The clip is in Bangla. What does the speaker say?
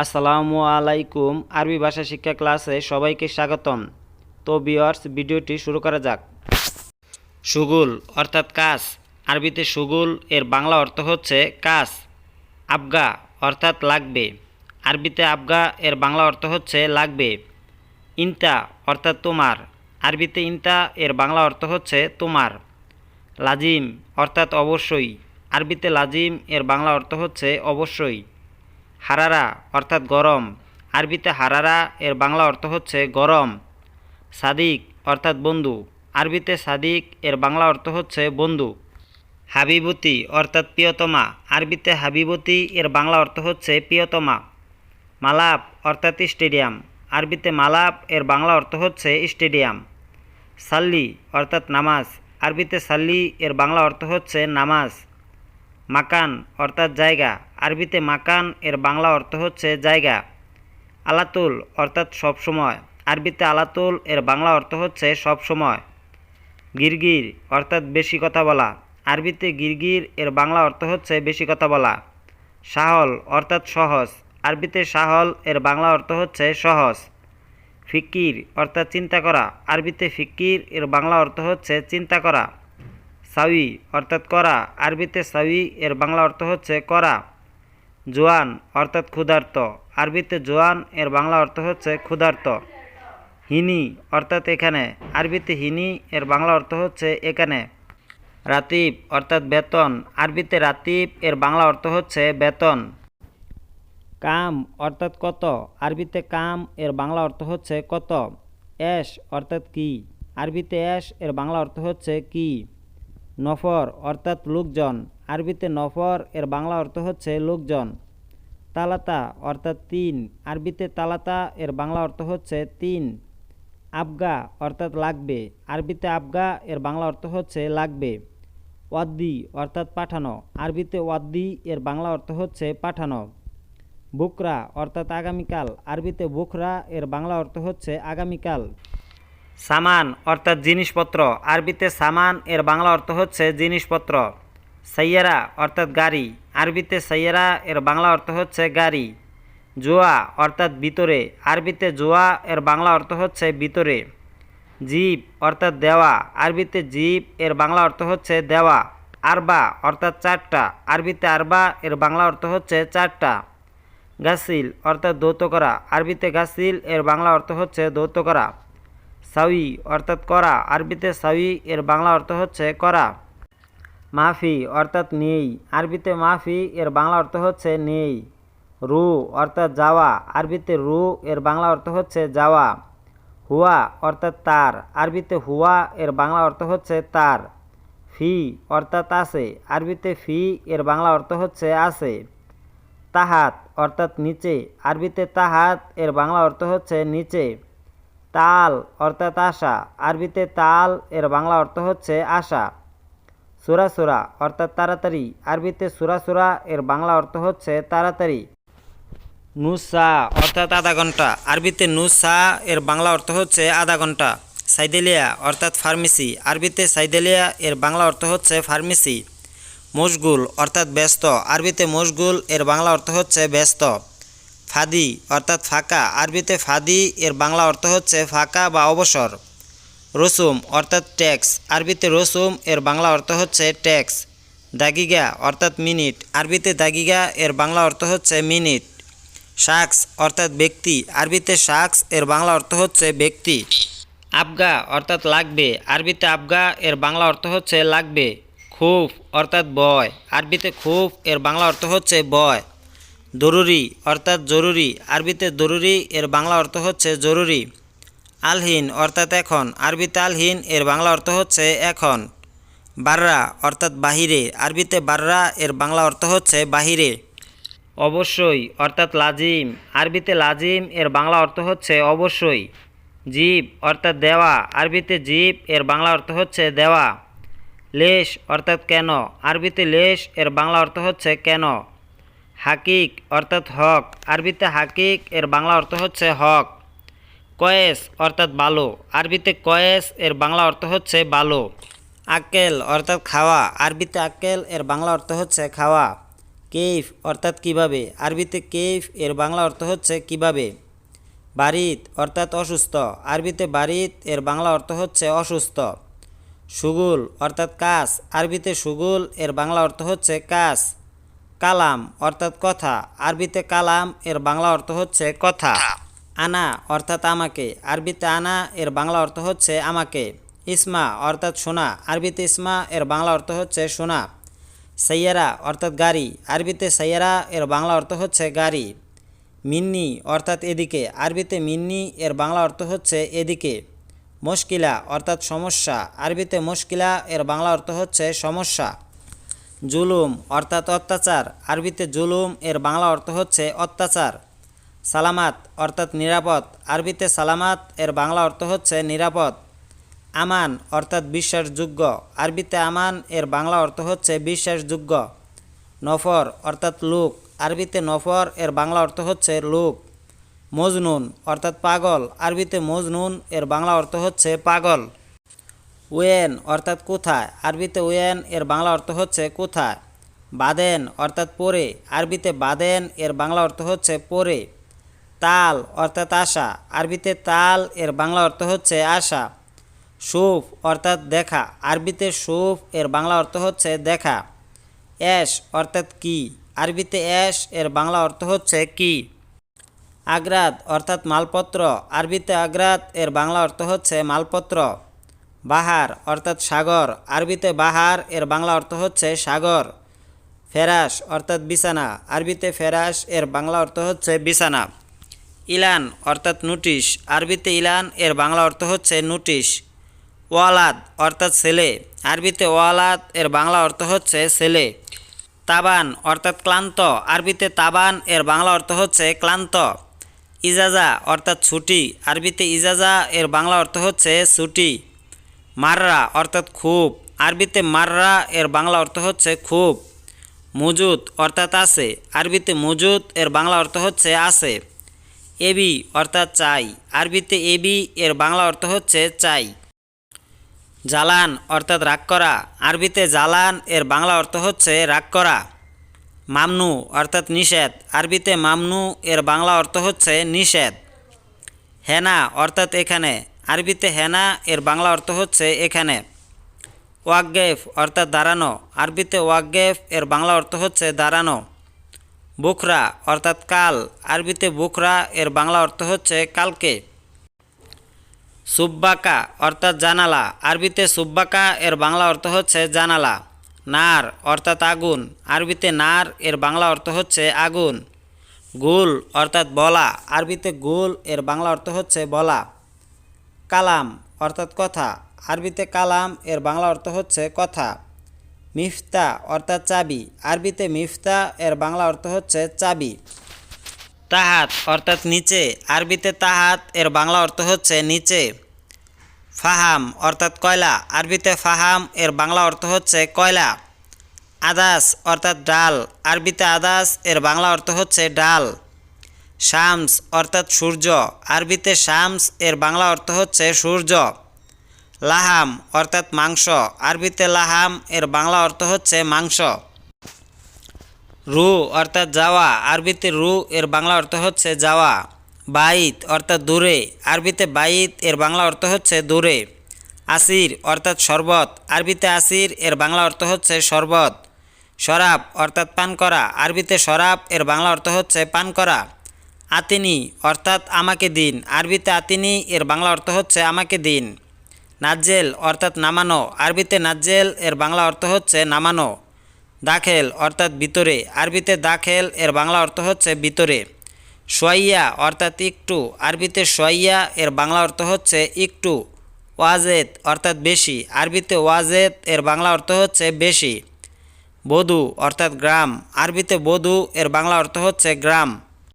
আসসালামু আলাইকুম। আরবি ভাষা শিক্ষা ক্লাসে সবাইকে স্বাগতম। তো বিয়ার্স ভিডিওটি শুরু করা যাক। সুগুল অর্থাৎ কাজ আরবিতে সুগুল, এর বাংলা অর্থ হচ্ছে কাজ আবগা অর্থাৎ লাগবে। আরবিতে আবগা, এর বাংলা অর্থ হচ্ছে লাগবে। ইনতা অর্থাৎ তোমার। আরবিতে ইনতা, এর বাংলা অর্থ হচ্ছে তোমার। লাজিম অর্থাৎ অবশ্যই। আরবিতে লাজিম, এর বাংলা অর্থ হচ্ছে অবশ্যই। হারারা অর্থাৎ গরম। আরবিতে হারারা এর বাংলা অর্থ হচ্ছে গরম। সাদিক অর্থাৎ বন্ধু। আরবিতে সাদিক এর বাংলা অর্থ হচ্ছে বন্ধু। হাবিবতী অর্থাৎ প্রিয়তমা। আরবিতে হাবিবতী এর বাংলা অর্থ হচ্ছে প্রিয়তমা। মালাপ অর্থাৎ স্টেডিয়াম। আরবিতে মালাপ এর বাংলা অর্থ হচ্ছে স্টেডিয়াম। সাল্লি অর্থাৎ নামাজ। আরবিতে সাল্লি এর বাংলা অর্থ হচ্ছে নামাজ। মাকান অর্থাৎ জায়গা। আরবিতে মাকান এর বাংলা অর্থ হচ্ছে জায়গা। আলাতুল অর্থাৎ সবসময় আরবিতে আলাতুল এর বাংলা অর্থ হচ্ছে সবসময় গিরগির অর্থাৎ বেশি কথা বলা। আরবিতে গিরগির এর বাংলা অর্থ হচ্ছে বেশি কথা বলা। সাহল অর্থাৎ সহজ। আরবিতে সাহল এর বাংলা অর্থ হচ্ছে সহজ। ফিকির অর্থাৎ চিন্তা করা। আরবিতে ফিকির এর বাংলা অর্থ হচ্ছে চিন্তা করা। সাউই অর্থাৎ করা। আরবিতে সাউই, এর বাংলা অর্থ হচ্ছে করা। জোয়ান অর্থাৎ ক্ষুধার্ত। আরবিতে জোয়ান, এর বাংলা অর্থ হচ্ছে ক্ষুধার্ত। হিনি অর্থাৎ এখানে। আরবিতে হিনি, এর বাংলা অর্থ হচ্ছে এখানে। রাতিব অর্থাৎ বেতন। আরবিতে রাতিব, এর বাংলা অর্থ হচ্ছে বেতন। কাম অর্থাৎ কত। আরবিতে কাম, এর বাংলা অর্থ হচ্ছে কত। এশ অর্থাৎ কি। আরবিতে এশ এর বাংলা অর্থ হচ্ছে কি। নফর অর্থাৎ লোকজন। আরবিতে নফর এর বাংলা অর্থ হচ্ছে লোকজন। তালাতা অর্থাৎ তিন। আরবিতে তালাতা এর বাংলা অর্থ হচ্ছে তিন। আবগা অর্থাৎ লাগবে। আরবিতে আবগা এর বাংলা অর্থ হচ্ছে লাগবে। ওয়াদ্দি অর্থাৎ পাঠানো। আরবিতে ওয়াদ্দি এর বাংলা অর্থ হচ্ছে পাঠানো। বুকরা অর্থাৎ আগামীকাল। আরবিতে বুকরা এর বাংলা অর্থ হচ্ছে আগামীকাল। সামান অর্থাৎ জিনিসপত্র। আরবিতে সামান, এর বাংলা অর্থ হচ্ছে জিনিসপত্র। সাইয়ারা অর্থাৎ গাড়ি। আরবিতে সাইয়ারা, এর বাংলা অর্থ হচ্ছে গাড়ি। জোয়া অর্থাৎ ভিতরে। আরবিতে জোয়া, এর বাংলা অর্থ হচ্ছে ভিতরে। জীব অর্থাৎ দেওয়া। আরবিতে জীব, এর বাংলা অর্থ হচ্ছে দেওয়া। আরবা অর্থাৎ চারটা। আরবিতে আরবা, এর বাংলা অর্থ হচ্ছে চারটা। গাসিল অর্থাৎ দৌত করা। আরবিতে গাসিল এর বাংলা অর্থ হচ্ছে দৌত করা। সাউই অর্থাৎ করা। আরবিতে সাউই এর বাংলা অর্থ হচ্ছে করা। মাফি অর্থাৎ নেই। আরবিতে মাফি, এর বাংলা অর্থ হচ্ছে নেই। রু অর্থাৎ যাওয়া। আরবিতে রু, এর বাংলা অর্থ হচ্ছে যাওয়া। হুয়া অর্থাৎ তার। আরবিতে হুয়া, এর বাংলা অর্থ হচ্ছে তার। ফি অর্থাৎ আছে। আরবিতে ফি, এর বাংলা অর্থ হচ্ছে আছে। তাহাত অর্থাৎ নিচে। আরবিতে তাহাত, এর বাংলা অর্থ হচ্ছে নিচে। তাল অর্থাৎ আশা। আরবিতে তাল, এর বাংলা অর্থ হচ্ছে আশা। সুরাসুরা অর্থাৎ তাড়াতাড়ি। আরবিতে সুরাসুরা এর বাংলা অর্থ হচ্ছে তাড়াতাড়ি। নুসা অর্থাৎ আধা ঘণ্টা। আরবিতে নুসা, এর বাংলা অর্থ হচ্ছে আধা ঘণ্টা। সাইদেলিয়া অর্থাৎ ফার্মেসি। আরবিতে সাইদেলিয়া, এর বাংলা অর্থ হচ্ছে ফার্মেসি। মশগুল অর্থাৎ ব্যস্ত। আরবিতে মশগুল, এর বাংলা অর্থ হচ্ছে ব্যস্ত। ফাদি, অর্থাৎ ফাঁকা। আরবিতে ফাদি, এর বাংলা অর্থ হচ্ছে ফাঁকা বা অবসর। রসুম, অর্থাৎ ট্যাক্স। আরবিতে রসুম, এর বাংলা অর্থ হচ্ছে ট্যাক্স। দাগিগা, অর্থাৎ মিনিট। আরবিতে দাগিগা, এর বাংলা অর্থ হচ্ছে মিনিট। শাকস অর্থাৎ ব্যক্তি। আরবিতে শাকস এর বাংলা অর্থ হচ্ছে ব্যক্তি। আবগা, অর্থাৎ লাগবে। আরবিতে আবগা, এর বাংলা অর্থ হচ্ছে লাগবে। খুব অর্থাৎ বয়। আরবিতে খুব এর বাংলা অর্থ হচ্ছে বয়। জরুরি, অর্থাৎ জরুরি। আরবিতে জরুরি, এর বাংলা অর্থ হচ্ছে জরুরি। আলহীন, অর্থাৎ এখন। আরবিতে আলহীন, এর বাংলা অর্থ হচ্ছে এখন। বাররা, অর্থাৎ বাহিরে। আরবিতে বাররা, এর বাংলা অর্থ হচ্ছে বাহিরে। অবশ্যই, অর্থাৎ লাজিম। আরবিতে লাজিম, এর বাংলা অর্থ হচ্ছে অবশ্যই। জীব, অর্থাৎ দেওয়া। আরবিতে জীব, এর বাংলা অর্থ হচ্ছে দেওয়া। লেশ, অর্থাৎ কেন। আরবিতে লেশ, এর বাংলা অর্থ হচ্ছে কেন। হাকিক অর্থাৎ হক। আরবিতে হাকিক, এর বাংলা অর্থ হচ্ছে হক। কয়েস অর্থাৎ বালো। আরবিতে কয়েস, এর বাংলা অর্থ হচ্ছে বালো। আক্কেল অর্থাৎ খাওয়া। আরবিতে আক্কেল এর বাংলা অর্থ হচ্ছে খাওয়া। কেইফ অর্থাৎ কীভাবে? আরবিতে কেইফ, এর বাংলা অর্থ হচ্ছে কীভাবে? বারিত অর্থাৎ অসুস্থ। আরবিতে বারিত, এর বাংলা অর্থ হচ্ছে অসুস্থ। সুগুল অর্থাৎ কাস। আরবিতে সুগুল, এর বাংলা অর্থ হচ্ছে কাজ কালাম অর্থাৎ কথা। আরবিতে কালাম, এর বাংলা অর্থ হচ্ছে কথা। আনা অর্থাৎ আমাকে। আরবিতে আনা, এর বাংলা অর্থ হচ্ছে আমাকে। ইসমা অর্থাৎ সোনা আরবিতে ইসমা, এর বাংলা অর্থ হচ্ছে সোনা সাইয়ারা অর্থাৎ গাড়ি। আরবিতে সাইয়ারা, এর বাংলা অর্থ হচ্ছে গাড়ি। মিন্নি অর্থাৎ এদিকে। আরবিতে মিন্নি, এর বাংলা অর্থ হচ্ছে এদিকে। মুশকিলা অর্থাৎ সমস্যা। আরবিতে মুশকিলা, এর বাংলা অর্থ হচ্ছে সমস্যা। জুলুম অর্থাৎ অত্যাচার। আরবিতে জুলুম এর বাংলা অর্থ হচ্ছে অত্যাচার। সালামাত অর্থাৎ নিরাপদ। আরবিতে সালামাত এর বাংলা অর্থ হচ্ছে নিরাপদ। আমান অর্থাৎ বিশ্বাসযোগ্য। আরবিতে আমান এর বাংলা অর্থ হচ্ছে বিশ্বাসযোগ্য। নফর অর্থাৎ লোক। আরবিতে নফর এর বাংলা অর্থ হচ্ছে লোক। মজনুন অর্থাৎ পাগল। আরবিতে মজনুন এর বাংলা অর্থ হচ্ছে পাগল। ওয়েন অর্থাৎ কোথায়, আরবিতে ওয়েন এর বাংলা অর্থ হচ্ছে কোথায়, বাদেন অর্থাৎ পরে, আরবিতে বাদেন এর বাংলা অর্থ হচ্ছে পরে, তাল অর্থাৎ আশা, আরবিতে তাল এর বাংলা অর্থ হচ্ছে আশা, সুফ অর্থাৎ দেখা, আরবিতে সুফ এর বাংলা অর্থ হচ্ছে দেখা, অ্যাশ অর্থাৎ কি, আরবিতে অ্যাশ এর বাংলা অর্থ হচ্ছে কি, আগ্রাত অর্থাৎ মালপত্র, আরবিতে আগ্রাত এর বাংলা অর্থ হচ্ছে মালপত্র। বাহার, অর্থাৎ সাগর। আরবিতে বাহার, এর বাংলা অর্থ হচ্ছে সাগর। ফেরাস, অর্থাৎ বিছানা। আরবিতে ফেরাস, এর বাংলা অর্থ হচ্ছে বিছানা। ইলান, অর্থাৎ নোটিশ। আরবিতে ইলান, এর বাংলা অর্থ হচ্ছে নোটিশ। ওয়ালাদ, অর্থাৎ ছেলে। আরবিতে ওয়ালাদ, এর বাংলা অর্থ হচ্ছে ছেলে। তাবান, অর্থাৎ ক্লান্ত। আরবিতে তাবান, এর বাংলা অর্থ হচ্ছে ক্লান্ত। ইজাজা, অর্থাৎ ছুটি। আরবিতে ইজাজা, এর বাংলা অর্থ হচ্ছে ছুটি। মাররা অর্থাৎ খুব। আরবিতে মাররা এর বাংলা অর্থ হচ্ছে খুব। মজুদ অর্থাৎ আছে। আরবিতে মজুদ এর বাংলা অর্থ হচ্ছে আছে। এবি অর্থাৎ চাই। আরবিতে এবি এর বাংলা অর্থ হচ্ছে চাই। জালান অর্থাৎ রাগ করা। আরবিতে জালান এর বাংলা অর্থ হচ্ছে রাগ করা। মামনু অর্থাৎ নিষেধ। আরবিতে মামনু এর বাংলা অর্থ হচ্ছে নিষেধ। হেনা অর্থাৎ এখানে আরবিতে হেনা এর বাংলা অর্থ হচ্ছে এখানে। ওয়াকগেফ অর্থাৎ দাঁড়ানো। আরবিতে ওয়াকগেফ এর বাংলা অর্থ হচ্ছে দাঁড়ানো। বুখরা অর্থাৎ কাল। আরবিতে বুখরা এর বাংলা অর্থ হচ্ছে কালকে। সুব্বাকা অর্থাৎ জানালা। আরবিতে সুব্বাকা এর বাংলা অর্থ হচ্ছে জানালা। নার অর্থাৎ আগুন। আরবিতে নার এর বাংলা অর্থ হচ্ছে আগুন। গুল অর্থাৎ বলা। আরবিতে গুল এর বাংলা অর্থ হচ্ছে বলা। কালাম অর্থাৎ কথা। আরবিতে কালাম, এর বাংলা অর্থ হচ্ছে কথা। মিফতা অর্থাৎ চাবি। আরবিতে মিফতা, এর বাংলা অর্থ হচ্ছে চাবি। তাহাত অর্থাৎ নিচে। আরবিতে তাহাত, এর বাংলা অর্থ হচ্ছে নিচে। ফাহাম অর্থাৎ কয়লা। আরবিতে ফাহাম, এর বাংলা অর্থ হচ্ছে কয়লা। আদাস অর্থাৎ ডাল। আরবিতে আদাস, এর বাংলা অর্থ হচ্ছে ডাল। শামস অর্থাৎ সূর্য। আরবিতে শামস এর বাংলা অর্থ হচ্ছে সূর্য। লাহাম অর্থাৎ মাংস। আরবিতে লাহাম এর বাংলা অর্থ হচ্ছে মাংস। রু অর্থাৎ যাওয়া। আরবিতে রু এর বাংলা অর্থ হচ্ছে যাওয়া। বাইত অর্থাৎ দূরে। আরবিতে বাইত এর বাংলা অর্থ হচ্ছে দূরে। আসির অর্থাৎ শরবত। আরবিতে আসির এর বাংলা অর্থ হচ্ছে শরবত। শরাব অর্থাৎ পান করা। আরবিতে শরাব এর বাংলা অর্থ হচ্ছে পান করা। আতিনি, অর্থাৎ আমাকে দিন। আরবিতে আতিনি, এর বাংলা অর্থ হচ্ছে আমাকে দিন। নাজ্জেল, অর্থাৎ নামানো। আরবিতে নাজ্জেল, এর বাংলা অর্থ হচ্ছে নামানো। দাখেল, অর্থাৎ ভিতরে। আরবিতে দাখেল, এর বাংলা অর্থ হচ্ছে ভিতরে। সোয়াইয়া, অর্থাৎ একটু। আরবিতে সোয়াইয়া, এর বাংলা অর্থ হচ্ছে একটু। ওয়াজেদ, অর্থাৎ বেশি। আরবিতে ওয়াজেদ, এর বাংলা অর্থ হচ্ছে বেশি। বধু, অর্থাৎ গ্রাম। আরবিতে বধু, এর বাংলা অর্থ হচ্ছে গ্রাম।